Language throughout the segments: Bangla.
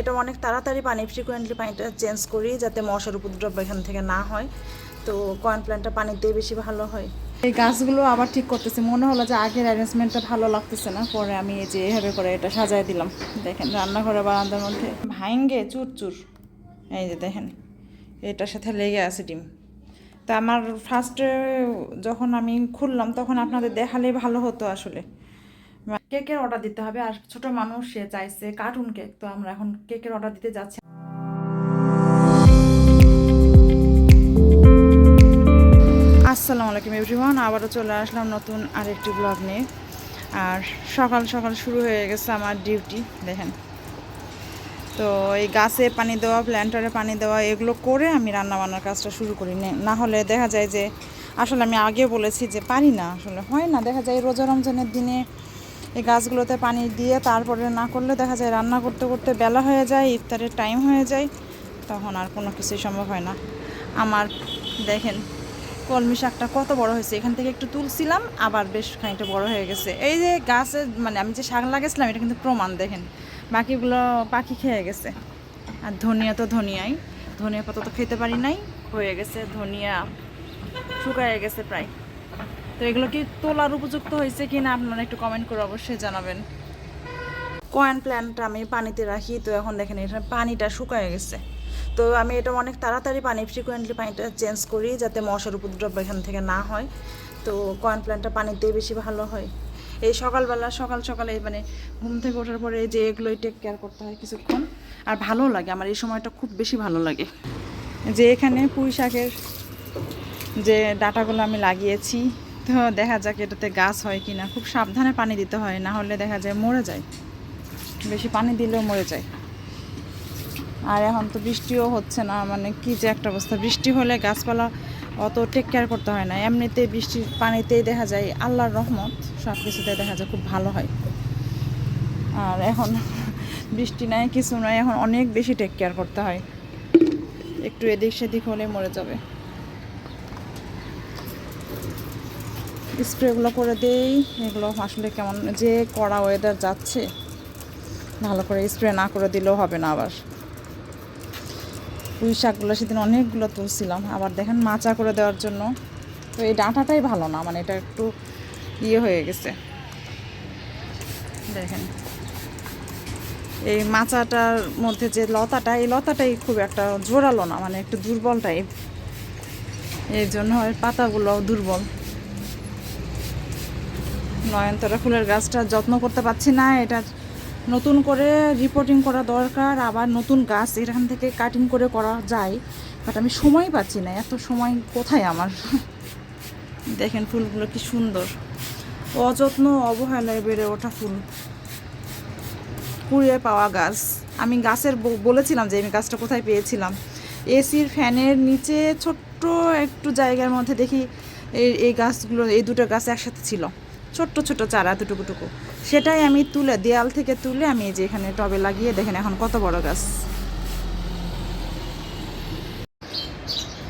এটা অনেক তাড়াতাড়ি পানি ফ্রিকুয়েন্টলি পানিটা চেঞ্জ করি যাতে মশার উপদ্রব এখান থেকে না হয়। তো কয়েন প্ল্যান্টটা পানিতেই বেশি ভালো হয়। এই গাছগুলো আবার ঠিক করতেছি। মনে হলো যে আগের অ্যারেঞ্জমেন্টটা ভালো লাগতেছে না। পরে আমি এই যে এভাবে করে এটা সাজায় দিলাম। দেখেন রান্নাঘরে বারান্দার মধ্যে ভাঙ্গে চুর চুর এই যে দেখেন, এটার সাথে লেগে আছে ডিম। তা আমার ফার্স্টে যখন আমি খুললাম, তখন আপনাদের দেখালেই ভালো হতো আসলে। কেকের অর্ডার দিতে হবে। আর ছোট মানুষ, সে চাইছে কার্টুন কেক তো আমরা এখন কেকের অর্ডার দিতে যাচ্ছি। আসসালামু আলাইকুম এভরিওয়ান আবারও চলে আসলাম নতুন আরেকটি ব্লগ নিয়ে। আর সকাল সকাল শুরু হয়ে গেছে আমার ডিউটি দেখেন। তো এই গাছে পানি দেওয়া প্ল্যান্টারে পানি দেওয়া, এগুলো করে আমি রান্না বান্নার কাজটা শুরু করি। নে- না হলে দেখা যায় যে, আসলে আমি আগে বলেছি যে পারি না। আসলে হয় না। দেখা যায় রোজা রমজানের দিনে এই গাছগুলোতে পানি দিয়ে তারপরে না করলে দেখা যায় রান্না করতে করতে বেলা হয়ে যায়, ইফতারের টাইম হয়ে যায়, তখন আর কোনো কিছুই সম্ভব হয় না। আমার দেখেন, কলমি শাকটা কত বড় হয়েছে, এখান থেকে একটু তুলছিলাম, আবার বেশ খানিকটা বড় হয়ে গেছে। এই যে গাছে মানে আমি যে শাক লাগাইছিলাম এটা কিন্তু প্রমাণ, দেখেন, বাকিগুলো পাখি খেয়ে গেছে। আর ধনিয়া তো ধনিয়াই, ধনিয়া পাতা তো খেতে পারি নাই, হয়ে গেছে, ধনিয়া শুকায় গেছে প্রায়। তো এগুলো কি তোলার উপযুক্ত হয়েছে কি না আপনারা একটু কমেন্ট করে অবশ্যই জানাবেন। কয়েন প্ল্যান্টটা আমি পানিতে রাখি, তো এখন দেখেন এখানে পানিটা শুকায় গেছে। তো আমি এটা অনেক তাড়াতাড়ি পানি ফ্রিকুয়েন্টলি পানিটা চেঞ্জ করি যাতে মশার উপদ্রব এখান থেকে না হয়। তো কয়েন প্ল্যান্টটা পানিতেই বেশি ভালো হয়। এই সকালবেলা, সকাল সকালে মানে ঘুম থেকে ওঠার পরে যে এগুলোই টেক কেয়ার করতে হয় কিছুক্ষণ। আর ভালো লাগে, আমার এই সময়টা খুব বেশি ভালো লাগে। যে এখানে পুঁই শাকের যে ডাটাগুলো আমি লাগিয়েছি তো দেখা যাক এটাতে গাছ হয় কি না খুব সাবধানে পানি দিতে হয়, না হলে দেখা যায় মরে যায়। বেশি পানি দিলেও মরে যায়। আর এখন তো বৃষ্টিও হচ্ছে না মানে কি যে একটা অবস্থা। বৃষ্টি হলে গাছপালা অত টেক কেয়ার করতে হয় না। এমনিতে বৃষ্টির পানিতেই দেখা যায় আল্লাহর রহমত সব কিছুতে দেখা যায় খুব ভালো হয়। আর এখন বৃষ্টি নাই, কিছু নাই, এখন অনেক বেশি টেক কেয়ার করতে হয়। একটু এদিক সেদিক হলে মরে যাবে। স্প্রেগুলো করে দেই। এগুলো আসলে কেমন যে কড়া ওয়েদার যাচ্ছে, ভালো করে স্প্রে না করে দিলেও হবে না আবার। পুঁই শাকগুলো সেদিন অনেকগুলো তুলছিলাম, আবার দেখেন মাচা করে দেওয়ার জন্য। তো এই ডাঁটাটাই ভালো না মানে এটা একটু ইয়ে হয়ে গেছে। দেখেন, এই মাচাটার মধ্যে যে লতাটা, এই লতাটাই খুব একটা জোরালো না মানে একটু দুর্বল টাইপ এই জন্য পাতাগুলো দুর্বল। নয়নতারা ফুলের গাছটা যত্ন করতে পারছি না, এটা নতুন করে রিপোর্টিং করা দরকার, আবার নতুন গাছ এখান থেকে কাটিং করে করা যায় বাট আমি সময় পাচ্ছি না, এত সময় কোথায় আমার? দেখেন ফুলগুলো কি সুন্দর, অযত্ন অবহেলায় বেড়ে ওঠা ফুল। কুড়িয়ে পাওয়া গাছ, আমি গাছের বলেছিলাম যে আমি গাছটা কোথায় পেয়েছিলাম। এসির ফ্যানের নিচে ছোট্ট একটু জায়গার মধ্যে দেখি এই এই গাছগুলো, এই দুটো গাছ একসাথে ছিল। ছোট্ট ছোট চারা দুটুকু টুকু সেটাই আমি তুলে, দেয়াল থেকে তুলে আমি এই যে এখানে টবে লাগিয়ে দেখেন এখন কত বড় গাছ।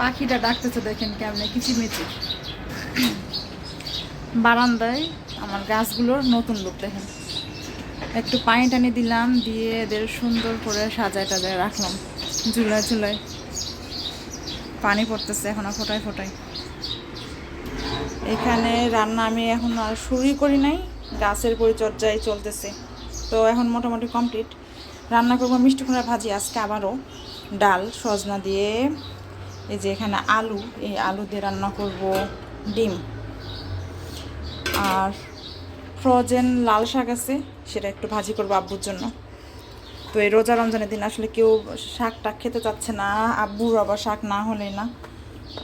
পাখিটা ডাকতেছে দেখেন কেমনে কিচিমিচি বারান্দায় আমার গাছগুলোর নতুন লোক দেখেন। একটু পানি টানি দিলাম, দিয়ে এদের সুন্দর করে সাজায় টাজায় রাখলাম। ঝুলায় ঝুলায় পানি পড়তেছে এখন আর ফোটায় ফোটায়। এখানে রান্না আমি এখন আর শুরুই করি নাই, গাছের পরিচর্যায় চলতেছে। তো এখন মোটামুটি কমপ্লিট রান্না করব মিষ্টি কুমড়ার ভাজি আজকে আবারও। ডাল, সজনা দিয়ে এই যে এখানে আলু, এই আলু দিয়ে রান্না করব ডিম। আর ফ্রোজেন লাল শাক আছে, সেটা একটু ভাজি করব আব্বুর জন্য। তো এই রোজা রমজানের দিন আসলে কেউ শাক টাক খেতে চাচ্ছে না, আব্বুর আবার শাক না হলে না।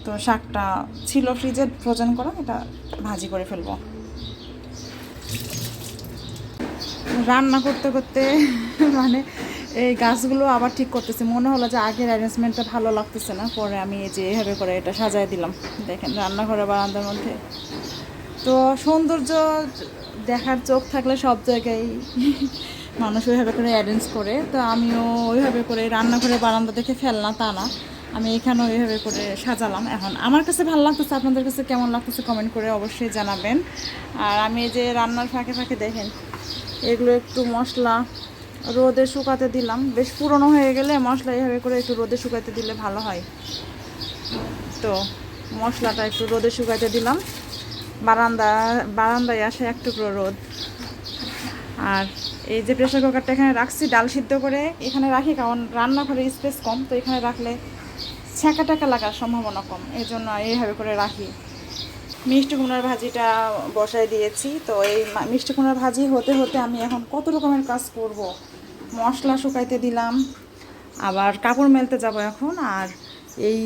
তো শাকটা ছিল ফ্রিজে ফ্রোজেন করা, এটা ভাজি করে ফেলব। রান্না করতে করতে মানে এই গাছগুলো আবার ঠিক করতেছি। মনে হলো যে আগের অ্যারেঞ্জমেন্টটা ভালো লাগতেছে না, পরে আমি এই যে এভাবে করে এটা সাজায় দিলাম। দেখেন রান্নাঘরে বারান্দার মধ্যে। তো সৌন্দর্য দেখার চোখ থাকলে সব জায়গায় মানুষ ওইভাবে করে অ্যারেঞ্জ করে। তো আমিও ওইভাবে করে রান্নাঘরে বারান্দা দেখে ফেলনা তা না। আমি এখানেও ওইভাবে করে সাজালাম এখন। আমার কাছে ভালো লাগতেছে, আপনাদের কাছে কেমন লাগতেছে কমেন্ট করে অবশ্যই জানাবেন। আর আমি এই যে রান্নার ফাঁকে ফাঁকে দেখেন, এগুলো একটু মশলা রোদে শুকাতে দিলাম। বেশ পুরনো হয়ে গেলে মশলা এভাবে করে একটু রোদে শুকাতে দিলে ভালো হয়। তো মশলাটা একটু রোদে শুকাতে দিলাম। বারান্দা, বারান্দায় আসে এক টুকরো রোদ। আর এই যে প্রেশার কুকারটা এখানে রাখছি, ডাল সিদ্ধ করে। এখানে রাখি, কারণ রান্নাঘরে স্পেস কম, তো এখানে রাখলে ছ্যাঁকা টাকা লাগার সম্ভাবনা কম এই জন্য এইভাবে করে রাখি। মিষ্টি কুমড়ার ভাজিটা বসায় দিয়েছি, তো এই মিষ্টি কুমড়ার ভাজি হতে হতে আমি এখন কত রকমের কাজ করব। মশলা শুকাইতে দিলাম, আবার কাপড় মেলতে যাব এখন, আর এই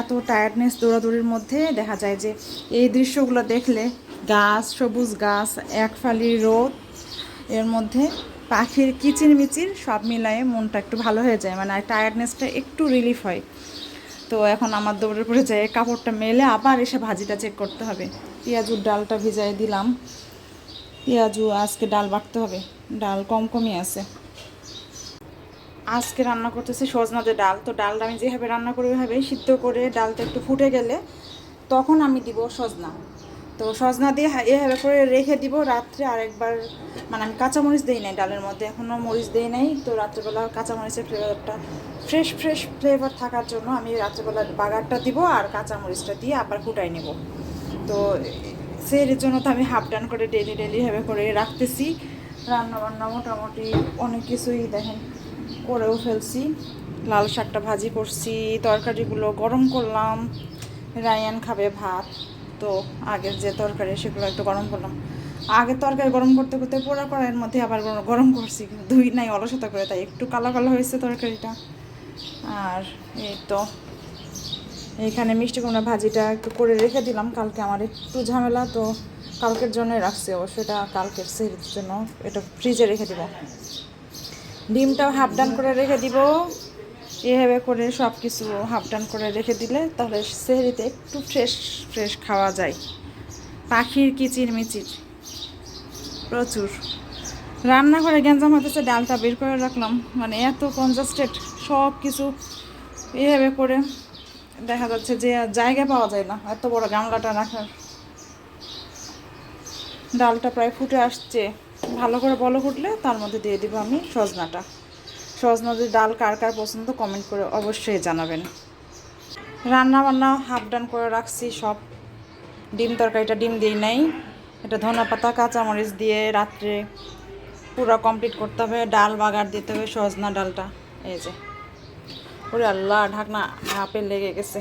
এত টায়ার্ডনেস দৌড়াদৌড়ির মধ্যে দেখা যায় যে এই দৃশ্যগুলো দেখলে গাছ, সবুজ গাছ, এক ফালি রোদ, এর মধ্যে পাখির কিচির মিচির সব মিলায়ে মনটা একটু ভালো হয়ে যায় মানে টায়ার্ডনেসটা একটু রিলিফ হয়। তো এখন আমার দৌড়ের পরে যায় কাপড়টা মেলে আবার এসে ভাজিটা চেক করতে হবে। পেঁয়াজুর ডালটা ভিজাই দিলাম। পেঁয়াজু আজকে ডাল বাটতে হবে। ডাল কম কমই আছে। আজকে রান্না করতেছে সজনাতে ডাল। তো ডালটা আমি যেভাবে রান্না করি ওইভাবেই সিদ্ধ করে ডালটা একটু ফুটে গেলে তখন আমি দিব সজনা। তো সজনা দিয়ে এভাবে করে রেখে দিব। রাত্রে আরেকবার মানে আমি কাঁচামরিচ দিই নাই ডালের মধ্যে, এখনও মরিচ দিই নাই। তো রাত্রেবেলা কাঁচামরিচের ফ্লেভারটা ফ্রেশ ফ্রেশ ফ্লেভার থাকার জন্য আমি রাত্রেবেলা বাগারটা দিব আর কাঁচামরিচটা দিয়ে আবার ফুটাই নেব। তো সেই জন্য তো আমি হাফ ডান করে ডেলি ডেলি এভাবে করে রাখতেছি। রান্নাবান্না মোটামুটি অনেক কিছুই দেখেন করেও ফেলছি। লাল শাকটা ভাজি করছি, তরকারিগুলো গরম করলাম। রায়ান খাবে ভাত। তো আগের যে তরকারি সেগুলো একটু গরম করলাম। আগে তরকারি গরম করতে করতে পোড়া কড়াইয়ের মধ্যে আবার গরম- করছি ধুই নাই অলসতা করে, তাই একটু কালো কালো হয়েছে তরকারিটা। আর এই তো এইখানে মিষ্টি কুমড়া ভাজিটা একটু করে রেখে দিলাম, কালকে আমার একটু ঝামেলা, তো কালকের জন্যই রাখছি অবশ্য, এটা কালকের সেরির জন্য এটা ফ্রিজে রেখে দিব। ডিমটাও হাফ ডান করে রেখে দিব। এভাবে করে সব কিছু হাফ ডান করে রেখে দিলে তাহলে সেহরিতে একটু ফ্রেশ ফ্রেশ খাওয়া যায়। পাখির কিচির মিচির প্রচুর। রান্নাঘরে গ্যাঞ্জাম হতেছে ডালটা বের করে রাখলাম। মানে এত কনজাস্টেড সব কিছু এভাবে করে দেখা যাচ্ছে যে জায়গা পাওয়া যায় না, এত বড় গামলাটা রাখার। ডালটা প্রায় ফুটে আসছে। ভালো করে বলো ফুটলে তার মধ্যে দিয়ে দিব আমি সজনাটা। সজনা যদি ডাল কার কার পছন্দ কমেন্ট করে অবশ্যই জানাবেন। রান্না বান্না হাফ ডান করে রাখছি সব। ডিম তরকারিটা ডিম দিই নাই। এটা ধনা পাতা, কাঁচামরিচ দিয়ে রাত্রে পুরো কমপ্লিট করতে হবে। ডাল বাগার দিতে হবে, সজনা ডালটা। এই যে। ওরে আল্লাহ, ঢাকনা হাপে লেগে গেছে।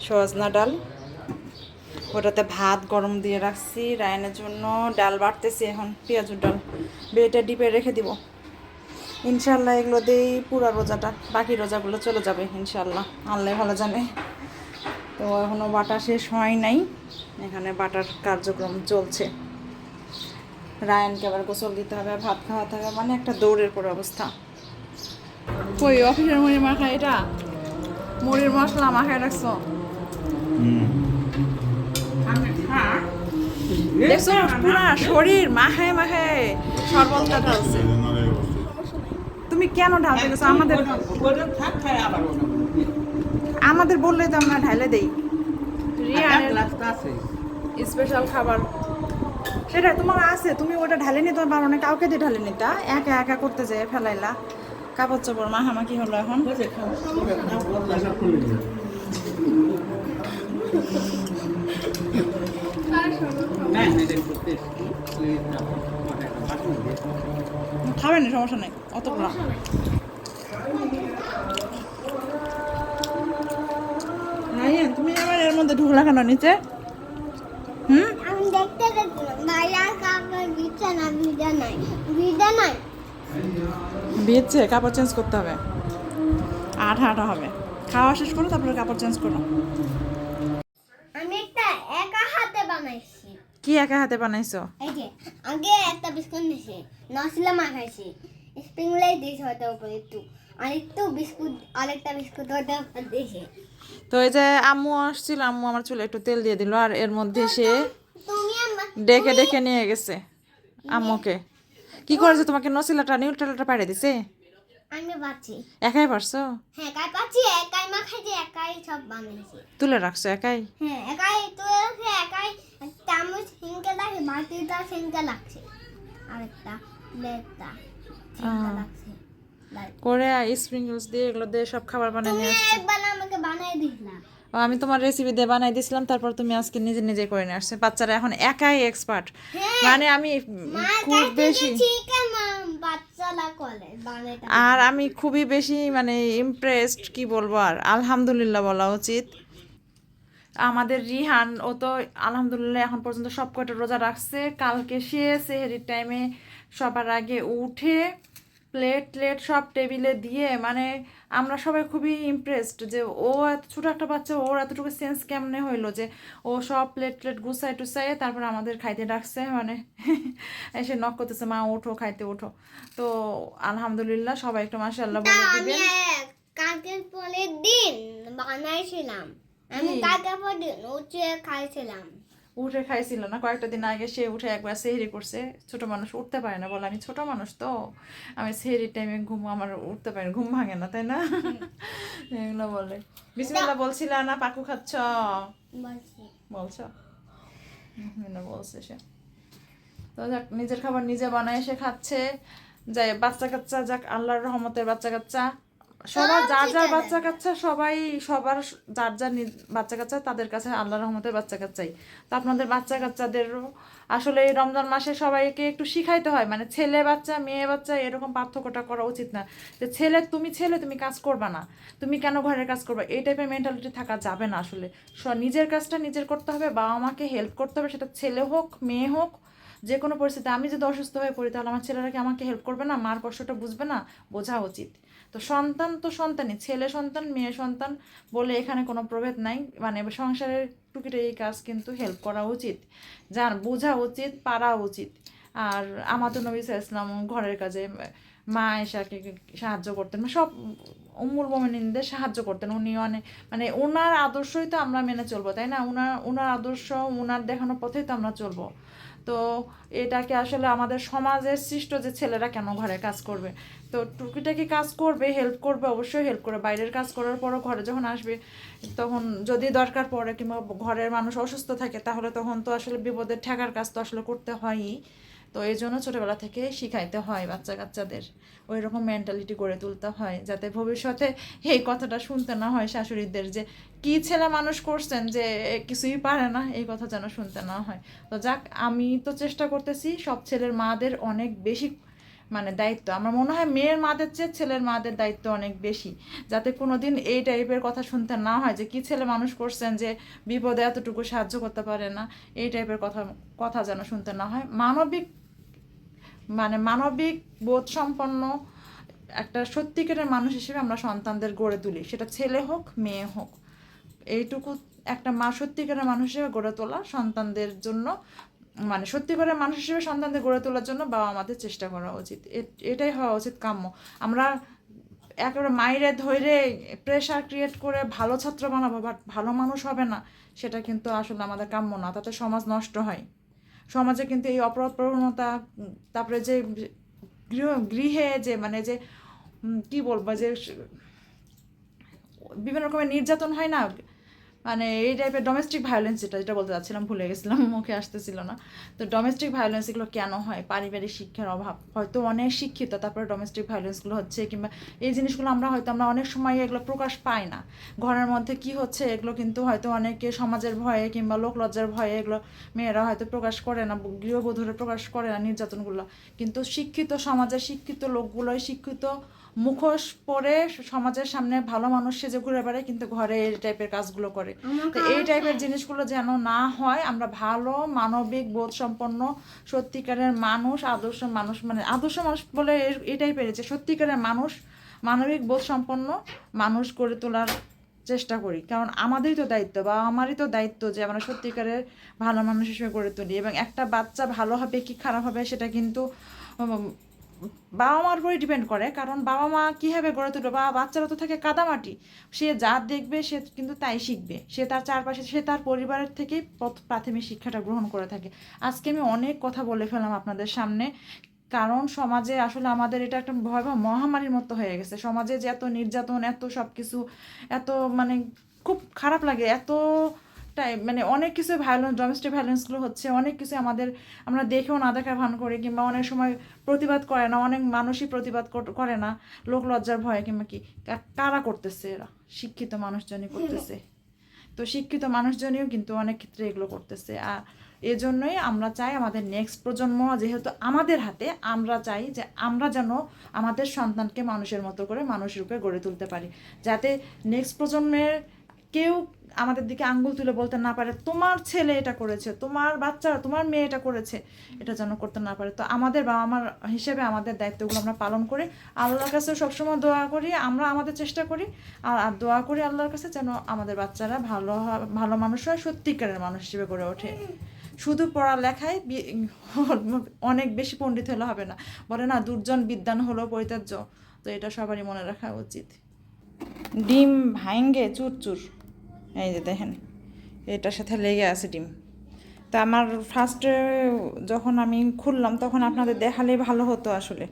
সজনা ডাল। ওটাতে ভাত গরম দিয়ে রাখছি। রায়নের জন্য ডাল বাড়তেছি এখন, পেঁয়াজুর ডাল। বেটা ডিপে রেখে দিব। ইনশাল্লাহ এগুলো দিয়েই পুরো রোজাটা বাকি রোজাগুলো চলে যাবে ইনশাল্লাহ আল্লাহ ভালো জানে। তো এখনও বাটা শেষ হয় নাই। এখানে বাটার কার্যক্রম চলছে। রায়নকে আবার গোসল দিতে হবে ভাত খাওয়াতে হবে মানে একটা দৌড়ের পর অবস্থা। কই অফিসের মুড়ি মাখা এটা? মুড়ির মশলা মাখায় রাখছো? দেখছ পুরা শরীর মাখায় মাখায় শরবতটা ঢালছে তুমি কেন ঢালতে গেছো আমাদের আমাদের বললে তো আমরা ঢালে দেই। স্পেশাল খাবার। সেটা তোমার আছে তুমি ওটা ঢালে নিতে পারো না কাউকে দিয়ে ঢালে নিতা। একা একা করতে যায় ফেলাইলা। কাপড় চোপড় মাখামাখি হলো এখন। খাবেন না? সমস্যা নেই। অত না রায়ান তুমি আবার এর মধ্যে ঢুকলা কেন নিচে? হুম? আমি দেখতে দেখলাম ভাইয়া কাপড় দিচ্ছে না ভিজা নাই ভিজা নাই বিয়েছে কাপড় চেঞ্জ করতে হবে। আঠা আঠা হবে। খাওয়া শেষ করো তারপরে কাপড় চেঞ্জ করো আমি একটা একা হাতে বানাইছি কি একা হাতে বানাইছো? এই যে আগে একটা বিস্কুট নিয়েছি নসিলা মাখাইছি স্প্রিং লাই দিয়েছি হয়তো উপরে একটু আর একটু বিস্কুট আরেকটা বিস্কুট হয়তো দিয়েছি। তো এই যে আম্মু আসছিল আম্মু আমার চুলে একটু তেল দিয়ে দিল আর এর মধ্যে সে তুমি ডেকে ডেকে নিয়ে গেছে আম্মুকে। কি করেছে তোমাকে? নসিলাটা নিউট্রালটা পাড়ে দিছে? আমি পাচ্ছি একাই পারছ? হ্যাঁ একাই পাচ্ছি একাই মাখাইছি একাই সব বানাইছি। তুলে রাখছো একাই? হ্যাঁ একাই তুই একাই। চামচ হিংকে লাগে লাগছে। আরেকটা প্লেটটা লাগছে। করে স্প্রিংলস দিয়ে এগুলো দিয়ে সব খাবার বানিয়ে নিয়ে আসছো। আমাকে বানাই দিছিলা ও, আমি তোমার রেসিপি দিয়ে বানাই দিয়েছিলাম তারপর তুমি আজকে নিজে নিজে করে নিয়ে আসছো। বাচ্চারা এখন একাই এক্সপার্ট হ্যাঁ। মানে আমি খুব বেশি আর আমি খুবই বেশি মানে ইমপ্রেসড কি বলব আর? আলহামদুলিল্লাহ বলা উচিত। আমাদের রিহান, ও তো আলহামদুলিল্লাহ এখন পর্যন্ত সব কটা রোজা রাখছে। কালকে সে সেহেরির টাইমে সবার আগে উঠে প্লেট প্লেট সব টেবিলে দিয়ে মানে আমরা সবাই খুবই ইমপ্রেসড যে ও এত ছোটো একটা বাচ্চা, ওর এতটুকু সেন্স কেমনে হইল যে ও সব প্লেট প্লেট গুছাই টুসাই তারপর আমাদের খাইতে ডাকছে মানে এসে নক করতেছে, মা, ওঠো, খাইতে ওঠো। তো আলহামদুলিল্লাহ সবাই একটু মাসাল্লাহ বলে আমি দিবেন কালকের দিন বানাইছিলাম। আমি? কালকের উঠে খাইছিলাম। উঠে খাইছিল না কয়েকটা দিন আগে সে উঠে একবার সেহরি করছে। ছোট মানুষ উঠতে পারে না বলে আমি ছোট মানুষ তো। আমি সেহরির টাইমে ঘুম আমার উঠতে পারি ঘুম ভাঙে না তাই না? এগুলো বলে। বিসমিল্লাহ বলছিল না পাকু খাচ্ছ? বলছি। বলছে? সে। তো যাক নিজের খাবার নিজে বানায় সে খাচ্ছে। যাই বাচ্চা কাচ্চা যাক আল্লাহর রহমতের বাচ্চা কাচ্চা। সবার যার যার বাচ্চা কাচ্চা সবাই সবার যার যার বাচ্চা কাচ্চা তাদের কাছে আল্লাহ রহমতের বাচ্চা কাচ্চাই। তো আপনাদের বাচ্চা কাচ্চাদেরও আসলে এই রমজান মাসে সবাইকে একটু শিখাইতে হয় মানে ছেলে বাচ্চা মেয়ে বাচ্চা এরকম পার্থক্যটা করা উচিত না। যে ছেলে তুমি ছেলে তুমি কাজ করবা না। তুমি কেন ঘরের কাজ করবা? এই টাইপের মেন্টালিটি থাকা যাবে না আসলে। স- নিজের কাজটা নিজের করতে হবে বাবা মাকে হেল্প করতে হবে সেটা ছেলে হোক মেয়ে হোক যে কোনো পরিস্থিতি আমি যদি অসুস্থ হয়ে পড়ি তাহলে আমার ছেলেরা কি আমাকে হেল্প করবে না? মার কষ্টটা বুঝবে না? বোঝা উচিত। তো সন্তান তো সন্তানই, ছেলে সন্তান, মেয়ে সন্তান বলে এখানে কোনো প্রভেদ নাই। মানে সংসারের টুকিটা এই কাজ কিন্তু হেল্প করা উচিত, যার বোঝা উচিত, পারা উচিত। আর আমাদের নবী ইসলাম ঘরের কাজে মা এসাকে সাহায্য করতেন মানে সব উমুল মোমিনদের সাহায্য করতেন। উনি অনেক মানে ওনার আদর্শই তো আমরা মেনে চলবো, তাই না? ওনার ওনার আদর্শ ওনার দেখানোর পথেই তো আমরা চলবো। তো এটাকে আসলে আমাদের সমাজের সৃষ্ট যে ছেলেরা কেন ঘরে কাজ করবে? তো টুকিটাকি কাজ করবে হেল্প করবে, অবশ্যই হেল্প করবে বাইরের কাজ করার পরও ঘরে যখন আসবে, তখন যদি দরকার পড়ে কিংবা ঘরের মানুষ অসুস্থ থাকে, তাহলে তখন তো আসলে বিপদের ঠেকার কাজ তো আসলে করতে হয়ই। তো এই জন্য ছোটোবেলা থেকে শিখাইতে হয় বাচ্চা কাচ্চাদের ওই রকম মেন্টালিটি গড়ে তুলতে হয়, যাতে ভবিষ্যতে এই কথাটা শুনতে না হয় শাশুড়িদের যে, কি ছেলে মানুষ করছেন যে কিছুই পারে না, এই কথা যেন শুনতে না হয়। তো যাক, আমি তো চেষ্টা করতেছি, সব ছেলের মাদের অনেক বেশি মানে দায়িত্ব। আমার মনে হয় মেয়ের মাদের চেয়ে ছেলের মাদের দায়িত্ব অনেক বেশি, যাতে কোনো দিন এই টাইপের কথা শুনতে না হয় যে, কি ছেলে মানুষ করছেন যে, বিপদে এতটুকু সাহায্য করতে পারে না, এই টাইপের কথা কথা যেন শুনতে না হয়। মানবিক মানে মানবিক বোধ সম্পন্ন একটা সত্যিকারের মানুষ হিসেবে আমরা সন্তানদের গড়ে তুলি। সেটা ছেলে হোক, মেয়ে হোক। এইটুকু একটা মা সত্যিকারের মানুষ হিসেবে গড়ে তোলা সন্তানদের জন্য মানে সত্যিকারের মানুষ হিসেবে সন্তানদের গড়ে তোলার জন্য বাবা আমাদের চেষ্টা করা উচিত। এটাই হওয়া উচিত কাম্য। আমরা একেবারে মাইরে ধরে প্রেশার ক্রিয়েট করে ভালো ছাত্র বানাবো বাট ভালো মানুষ হবে না, সেটা কিন্তু আসলে আমাদের কাম্য না, তাতে সমাজ নষ্ট হয়। সমাজে কিন্তু এই অপরাধ প্রবণতা তারপরে যে গৃহ, গৃহে যে মানে যে কি বলব যে, বিভিন্ন রকমের নির্যাতন হয় না? মানে এই টাইপের ডোমেস্টিক ভায়োলেন্স যেটা যেটা বলতে চাচ্ছিলাম, ভুলে গেছিলাম, মুখে আসতেছিল না। তো ডোমেস্টিক ভায়োলেন্স এগুলো কেন হয়? পারিবারিক শিক্ষার অভাব। হয়তো অনেক শিক্ষিত, তারপরে ডোমেস্টিক ভায়োলেন্সগুলো হচ্ছে, কিংবা এই জিনিসগুলো আমরা হয়তো, আমরা অনেক সময় এগুলো প্রকাশ পাই না। ঘরের মধ্যে কি হচ্ছে, এগুলো কিন্তু হয়তো অনেকে সমাজের ভয়ে কিংবা লোক লজ্জার ভয়ে এগুলো মেয়েরা হয়তো প্রকাশ করে না, গৃহবধূরা প্রকাশ করে না, নির্যাতনগুলো। কিন্তু শিক্ষিত সমাজের শিক্ষিত লোকগুলোই শিক্ষিত মুখোশ পরে সমাজের সামনে ভালো মানুষ সেজে ঘুরে বেড়ায় কিন্তু ঘরে এই টাইপের কাজগুলো করে। তো এই টাইপের জিনিসগুলো যেন না হয় আমরা ভালো মানবিক বোধ সম্পন্ন সত্যিকারের মানুষ আদর্শ মানুষ মানে আদর্শ মানুষ বলে এই টাইপের যে সত্যিকারের মানুষ মানবিক বোধ সম্পন্ন মানুষ করে তোলার চেষ্টা করি। কারণ আমাদেরই তো দায়িত্ব বা আমারই তো দায়িত্ব যে আমরা সত্যিকারের ভালো মানুষ হিসেবে গড়ে তুলি। এবং একটা বাচ্চা ভালো হবে কি খারাপ হবে সেটা কিন্তু বাবা মার উপরে ডিপেন্ড করে, কারণ বাবা মা কীভাবে গড়ে তুলবে? বা বাচ্চারা তো থাকে কাদামাটি। সে যা দেখবে, সে কিন্তু তাই শিখবে। সে তার চারপাশে, সে তার পরিবারের পথ- প্রাথমিক শিক্ষাটা গ্রহণ করে থাকে। আজকে আমি অনেক কথা বলে ফেলাম আপনাদের সামনে। কারণ সমাজে আসলে আমাদের এটা একটা ভয়াবহ মহামারীর মতো হয়ে গেছে। সমাজে যে এত নির্যাতন, এত সব কিছু এত মানে খুব খারাপ লাগে, এত টাইপ মানে অনেক কিছু ভায়োলেন্স ডোমেস্টিক ভায়োলেন্সগুলো হচ্ছে অনেক কিছু আমাদের আমরা দেখেও না দেখার ভান করি কিংবা অনেক সময় প্রতিবাদ করে না অনেক মানুষই প্রতিবাদ করে না লোক লজ্জার ভয়ে কিংবা কি কারা করতেছে এরা? শিক্ষিত মানুষজনই করতেছে। তো শিক্ষিত মানুষজনইও কিন্তু অনেক ক্ষেত্রে এগুলো করতেছে। আর এজন্যই আমরা চাই আমাদের নেক্সট প্রজন্ম যেহেতু আমাদের হাতে আমরা চাই যে আমরা যেন আমাদের সন্তানকে মানুষের মতো করে মানুষ রূপে গড়ে তুলতে পারি। যাতে নেক্সট প্রজন্মের কেউ আমাদের দিকে আঙ্গুল তুলে বলতে না পারে, তোমার ছেলে এটা করেছে, তোমার বাচ্চা তোমার মেয়ে এটা করেছে, এটা যেন করতে না পারে। তো আমাদের বাবা মার হিসেবে আমাদের দায়িত্বগুলো আমরা পালন করি। আল্লাহর কাছে সবসময় দোয়া করি, আমরা আমাদের চেষ্টা করি, আর আর দোয়া করি আল্লাহর কাছে যেন আমাদের বাচ্চারা ভালো ভালো মানুষ হয়, সত্যিকারের মানুষ হিসেবে গড়ে ওঠে। শুধু পড়ালেখায় অনেক বেশি পণ্ডিত হলে হবে না। বলে না, দুর্জন বিদ্যান হলো পরিত্যাজ্য। তো এটা সবারই মনে রাখা উচিত। ডিম ভাঙ্গে চুর চুর এই যে দেখেন, এটার সাথে লেগে আছে ডিম। তা আমার ফার্স্টে যখন আমি খুললাম, তখন আপনাদের দেখালেই ভালো হতো আসলে।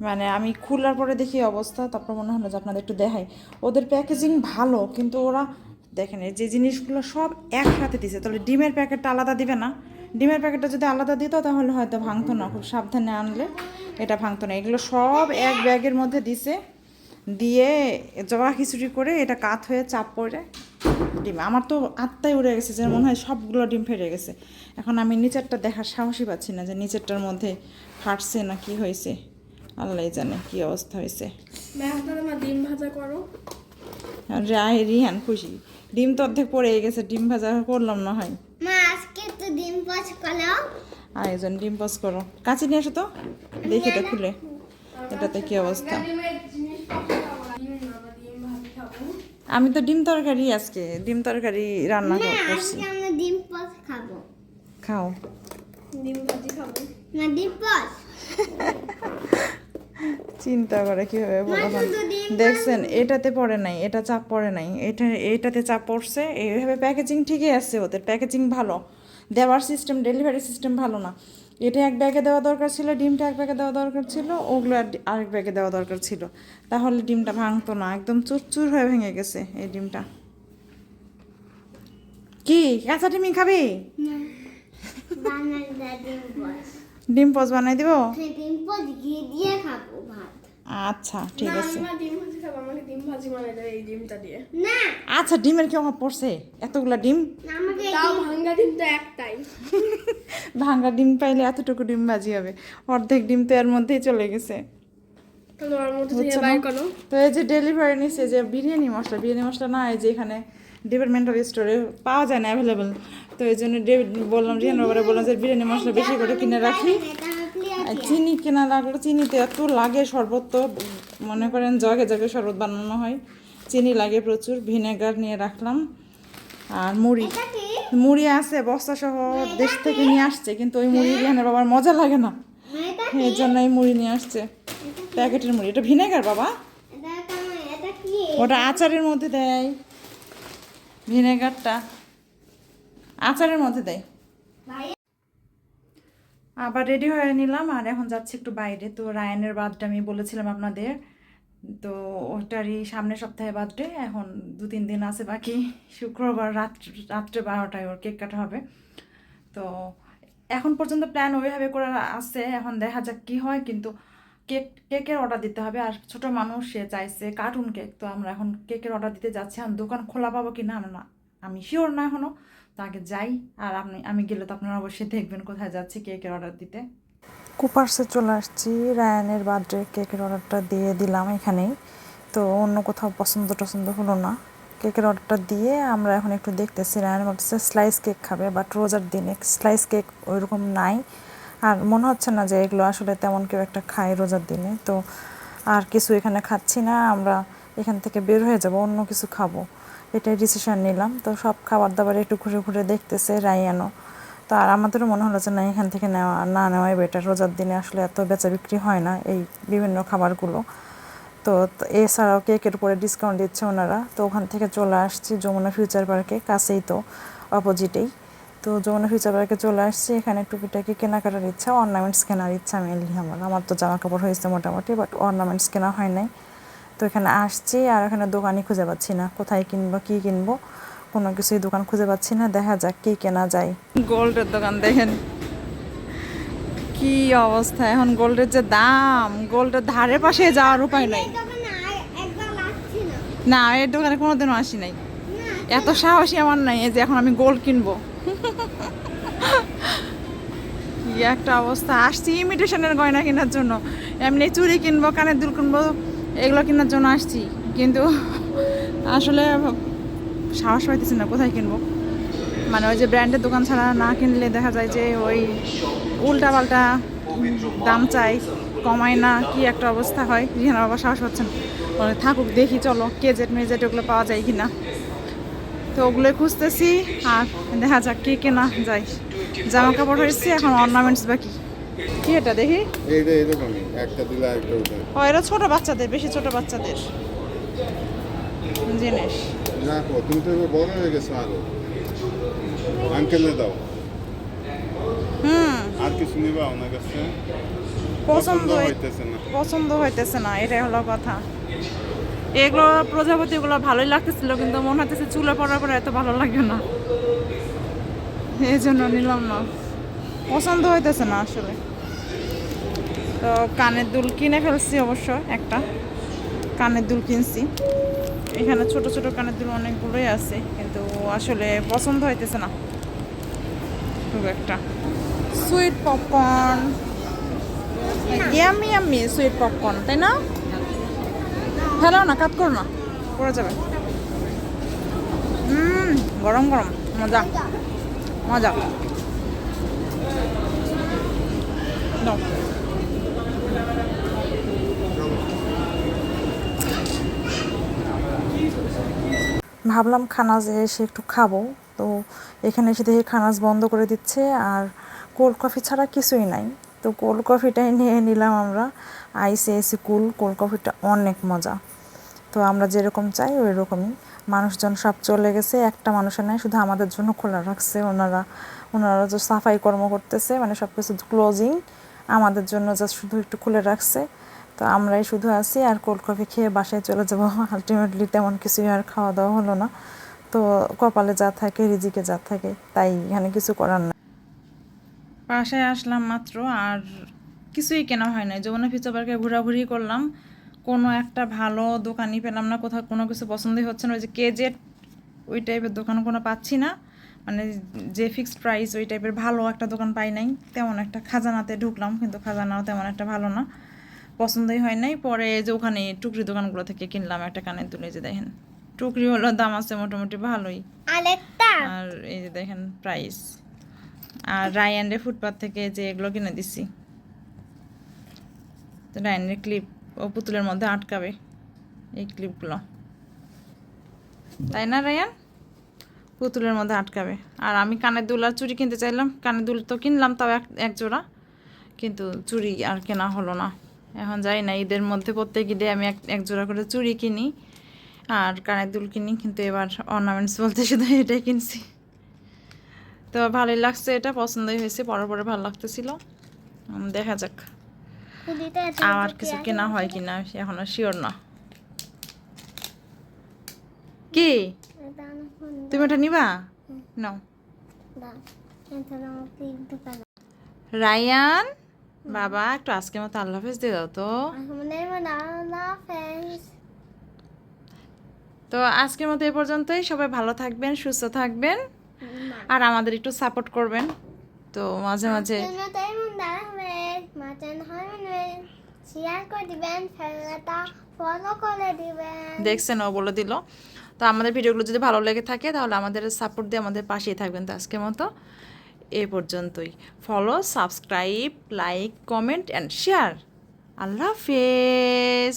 মানে আমি খোলার পরে দেখি অবস্থা, তারপর মনে হলো যে আপনাদের একটু দেখাই। ওদের প্যাকেজিং ভালো, কিন্তু ওরা দেখেন, এই যে জিনিসগুলো সব একসাথে দিছে। তাহলে ডিমের প্যাকেটটা আলাদা দিবে না? ডিমের প্যাকেটটা যদি আলাদা দিত, তাহলে হয়তো ভাঙতো না। খুব সাবধানে আনলে এটা ভাঙতো না। এগুলো সব এক ব্যাগের মধ্যে দিছে, দিয়ে জবা খিচুড়ি করে এটা কাত হয়ে চাপ পড়ে ডিম। আমার তো আত্মাই উড়ে গেছে যে মনে হয় সবগুলো ডিম ফেটে গেছে। এখন আমি নিচেরটা দেখার সাহসই পাচ্ছি না যে নিচেরটার মধ্যে ফাটছে না কি হয়েছে। আল্লাহ জানে কি অবস্থা হয়েছে। ডিম ভাজা করো। রায় রিহান খুশি। ডিম তো অর্ধেক পড়ে গেছে ডিম ভাজা করলাম না হয়। মা আজকে তো ডিম পাঁচ কলো আয়োজন ডিম পাস করো। কাছে নিয়ে আসো তো। দেখি এটা খুলে। এটাতে কি অবস্থা ডিমের জিনিসপত্র খাব না। ডিম না বা ডিম ভাজি খাব আমি তো ডিম তরকারি আজকে ডিম তরকারি রান্না না করছি আজকে আমরা ডিম পাঁচ খাব। খাও। ডিম ভাজি খাব। না ডিম পাঁচ চিন্তা করে কীভাবে বলা দেখছেন এটাতে পড়ে নাই এটা চাপ পড়ে নাই এটা এটাতে চাপ পড়ছে এইভাবে প্যাকেজিং ঠিকই আছে ওদের প্যাকেজিং ভালো। দেওয়ার সিস্টেম ডেলিভারি সিস্টেম ভালো না। এটা এক ব্যাগে দেওয়া দরকার ছিল ডিমটা এক ব্যাগে দেওয়া দরকার ছিল ওগুলো আর আরেক ব্যাগে দেওয়া দরকার ছিল। তাহলে ডিমটা ভাঙতো না একদম চুরচুর হয়ে ভেঙে গেছে এই ডিমটা। কি কাঁচা ডিমই খাবি? ডিম পজ বানাই দিব? আচ্ছা ঠিক আছে। ডিম ভাজি খাব আমাকে ডিম ভাজি বানাই দেবে এই ডিমটা দিয়ে। না। আচ্ছা ডিমের কি অভাব পড়ছে? এতগুলা ডিম? আমাকে তাও ভাঙ্গা ডিম তো একটাই। ভাঙা ডিম পাইলে এতটুকু ডিম ভাজি হবে। অর্ধেক ডিম তো এর মধ্যেই চলে গেছে। তো এই যে ডেলিভারি নিচ্ছে যে বিরিয়ানি মশলা বিরিয়ানি মশলা না এই যে এখানে ডিপার্টমেন্টাল স্টোরে পাওয়া যায় না অ্যাভেলেবেল তো এই জন্য ডে- বললাম রিয়ান বাবারা বললাম যে বিরিয়ানি মশলা বেশি করে কিনে রাখি। চিনি কেনা লাগল চিনিতে এত লাগে শরবত তো মনে করেন জগে জগে শরবত বানানো হয়। চিনি লাগে প্রচুর ভিনেগার নিয়ে রাখলাম। আর মুড়ি। মুড়ি আছে বস্তা সহ দেশ থেকে নিয়ে আসছে কিন্তু ওই মুড়ি রিহানের বাবার মজা লাগে না। এর জন্য এই মুড়ি নিয়ে আসছে। প্যাকেটের মুড়ি। এটা ভিনেগার বাবা। ওটা আচারের মধ্যে দেয়। ভিনেগারটা। আচারের মধ্যে দেয়। আবার রেডি হয়ে নিলাম, আর এখন যাচ্ছি একটু বাইরে। তো রায়ানের বার্থডে আমি বলেছিলাম আপনাদের। তো ওটারই সামনের সপ্তাহে বার্থডে এখন দু তিন দিন আছে বাকি। শুক্রবার রাত, রাত্রে বারোটায় ওর কেক কাটা হবে। তো এখন পর্যন্ত প্ল্যান ওইভাবে করে আছে, এখন দেখা যাক কি হয়, কিন্তু কেক কেকের অর্ডার দিতে হবে। আর ছোট মানুষ, সে চাইছে কার্টুন কেক তো আমরা এখন কেকের অর্ডার দিতে যাচ্ছি। আর দোকান খোলা পাবো কি না আমরা না, আমি শিওর না এখনও তো আগে যাই, আর আপনি, আমি গেলে তো আপনারা অবশ্যই দেখবেন কোথায় যাচ্ছি কেকের অর্ডার দিতে। কুপার্সে চলে আসছি, রায়ানের বার্থডে কেকের অর্ডারটা দিয়ে দিলাম এখানেই। তো অন্য কোথাও পছন্দ টছন্দ হলো না। কেকের অর্ডারটা দিয়ে আমরা এখন একটু দেখতেছি রায়ান বলতেছে স্লাইস কেক খাবে বাট রোজার দিনে স্লাইস কেক ওইরকম নাই। আর মনে হচ্ছে না যে এগুলো আসলে তেমন কেউ একটা খায় রোজার দিনে। তো আর কিছু এখানে খাচ্ছি না, আমরা এখান থেকে বের হয়ে যাব, অন্য কিছু খাব। এটাই ডিসিশন নিলাম। তো সব খাবার দাবার একটু ঘুরে ঘুরে দেখতেছে রায়ানও তো আর আমাদেরও মনে হলো যে, না, এখান থেকে নেওয়া, না নেওয়াই বেটার রোজার দিনে আসলে এত বেচা বিক্রি হয় না এই বিভিন্ন খাবারগুলো। তো এছাড়াও কেকের উপরে ডিসকাউন্ট দিচ্ছে ওনারা। তো ওখান থেকে চলে আসছি যমুনা ফিউচার পার্কে কাছেই তো অপোজিটেই তো যমুনা ফিউচার পার্কে চলে আসছি। এখানে টুকিটাকি কেনাকাটার ইচ্ছা অর্নামেন্টস কেনার ইচ্ছা মেনলি আমার। আমার তো জামা কাপড় হয়েছে মোটামুটি বাট অর্নামেন্টস কেনা হয় নাই। তো এখানে আসছি আর এখানে দোকানই খুঁজে পাচ্ছি না। কোথায় কিনবো কী কিনবো? কোনো কিছুই দোকান খুঁজে পাচ্ছি না। দেখা যাক কি কেনা যায়। গোল্ডের দোকান দেখেন। কি অবস্থা? এখন গোল্ডের যে দাম গোল্ডের ধারে পাশে যাওয়ার উপায় নাই। না। এর দোকানে কোনোদিনও আসি নাই। এত সাহসী আমার নাই এই যে এখন আমি গোল্ড কিনবো। কি একটা অবস্থা। আসছি ইমিটেশনের গয়না কেনার জন্য। এমনি চুড়ি কিনবো কানের দুল কিনবো এগুলো কেনার জন্য আসছি, কিন্তু আসলে সাহস পাইতেছি না, কোথায় কিনবো? মানে ওই যে ব্র্যান্ডের দোকান ছাড়া না কিনলে দেখা যায় যে ওই উল্টা পাল্টা দাম চাই, কমায় না, কি একটা অবস্থা হয়, রিহানা বাবা সাহস পাচ্ছেন থাকুক, দেখি, চলো কেজেট মেজেট ওগুলো পাওয়া যায় কি না তো ওগুলোই খুঁজতেছি, আর দেখা যাক, কি কেনা যায়। জামা কাপড় হয়েছে, এখন অর্নামেন্টস বাকি। এটা দেখি? এইটা এরকমই একটা দিলে একটা উঠে। ও এটা ছোট বাচ্চাদের বেশি ছোট বাচ্চাদের। জিনিস। রাখো তুমি তো বড় হয়ে গেছো আরও। আঙ্কেলে দাও। হুম। আর কিছু নিবা ওনার কাছে? পছন্দ হইতেছে না। পছন্দ হইতেছে না এটাই হলো কথা। এগুলো প্রজাপতিগুলো ভালোই লাগতেছিল কিন্তু মনে হইতেছে চুলে পড়ার পরে এত ভালো লাগবে না। এই জন্য নিলাম না। পছন্দ হইতেছে না আসলে। তো কানের দুল কিনে ফেলছি অবশ্য একটা। কানের দুল কিনছি। এখানে ছোট ছোট কানের দুল অনেকগুলোই আছে, কিন্তু আসলে পছন্দ হইতেছে না। খুব একটা। Sweet popcorn yummy yummy sweet popcorn তাই না? হ্যালো না, কাত করো না। পড়ে যাবে। হুম গরম গরম। মজা। মজা। নাও। ভাবলাম খানাজে এসে একটু খাব। তো এখানে এসে দেখি খানাজ বন্ধ করে দিচ্ছে আর কোল্ড কফি ছাড়া কিছুই নাই। তো কোল্ড কফিটাই নিয়ে নিলাম আমরা। আইসি আইসি কুল কোল্ড কফিটা অনেক মজা। তো আমরা যেরকম চাই ওই রকমই মানুষজন সব চলে গেছে, একটা মানুষের নাই, শুধু আমাদের জন্য খোলা রাখছে। ওনারা ওনারা যে সাফাই কর্ম করতেছে মানে সব কিছু ক্লোজিং আমাদের জন্য জাস্ট শুধু একটু খুলে রাখছে। তো আমরাই শুধু আছি আর কোল্ড কফি খেয়ে বাসায় চলে যাব। আলটিমেটলি তেমন কিছুই আর খাওয়া দাওয়া হলো না। তো কপালে যা থাকে, রিজিকে যা থাকে, তাই এখানে কিছু করার না বাসায় আসলাম মাত্র আর কিছুই কেনা হয় না যমুনা ফিচার পার্কে ঘোরাঘুরি করলাম। কোনো একটা ভালো দোকানই পেলাম না। কোথাও কোনো কিছু পছন্দই হচ্ছে না। ওই যে কেজেট ওই টাইপের দোকান কোনো পাচ্ছি না। মানে যে ফিক্সড প্রাইস ওই টাইপের ভালো একটা দোকান পাই নাই তেমন একটা খাজানাতে ঢুকলাম কিন্তু খাজানাও তেমন একটা ভালো না। পছন্দই হয় নাই পরে যে ওখানে টুকরি দোকানগুলো থেকে কিনলাম একটা কানের দুলে যে দেখেন। টুকরি হলো দাম আছে মোটামুটি ভালোই। আর এই যে দেখেন প্রাইস আর রায়ান্ডে ফুটপাথ থেকে যে এগুলো কিনে দিছি। তো রায়ান্ডের ক্লিপ ও পুতুলের মধ্যে আটকাবে এই ক্লিপগুলো তাই না রায়ান? পুতুলের মধ্যে আটকাবে। আর আমি কানের দুল আর চুড়ি কিনতে চাইলাম। কানের দুল তো কিনলাম তাও এক এক জোড়া। কিন্তু চুড়ি আর কেনা হলো না। এখন যাই না ঈদের মধ্যে প্রত্যেক ঈদে আমি এক এক জোড়া করে চুড়ি কিনি আর কানের দুল কিনি। কিন্তু এবার অর্নামেন্টস বলতে শুধু এটাই কিনছি। তো ভালোই লাগছে এটা পছন্দই হয়েছে পরে পরে ভালো লাগতেছিল। দেখা যাক। আর কিছু কেনা হয় কিনা এখনও শিওর না। কি? তুমি ওটা নিবা? নাও। রায়ান? বাবা একটু আজকের মতো আল্লাহ হাফেজ দিয়ে দাও তো। তো আজকের মতো এ পর্যন্তই। সবাই ভালো থাকবেন সুস্থ থাকবেন। আর আমাদের একটু সাপোর্ট করবেন। তো মাঝে মাঝে দেখছেন ও বলে দিল। তো আমাদের ভিডিওগুলো যদি ভালো লেগে থাকে, তাহলে আমাদের সাপোর্ট দিয়ে আমাদের পাশেই থাকবেন। তো আজকের মতো এ পর্যন্তই। Follow subscribe like comment and share আল্লাহ হাফেজ।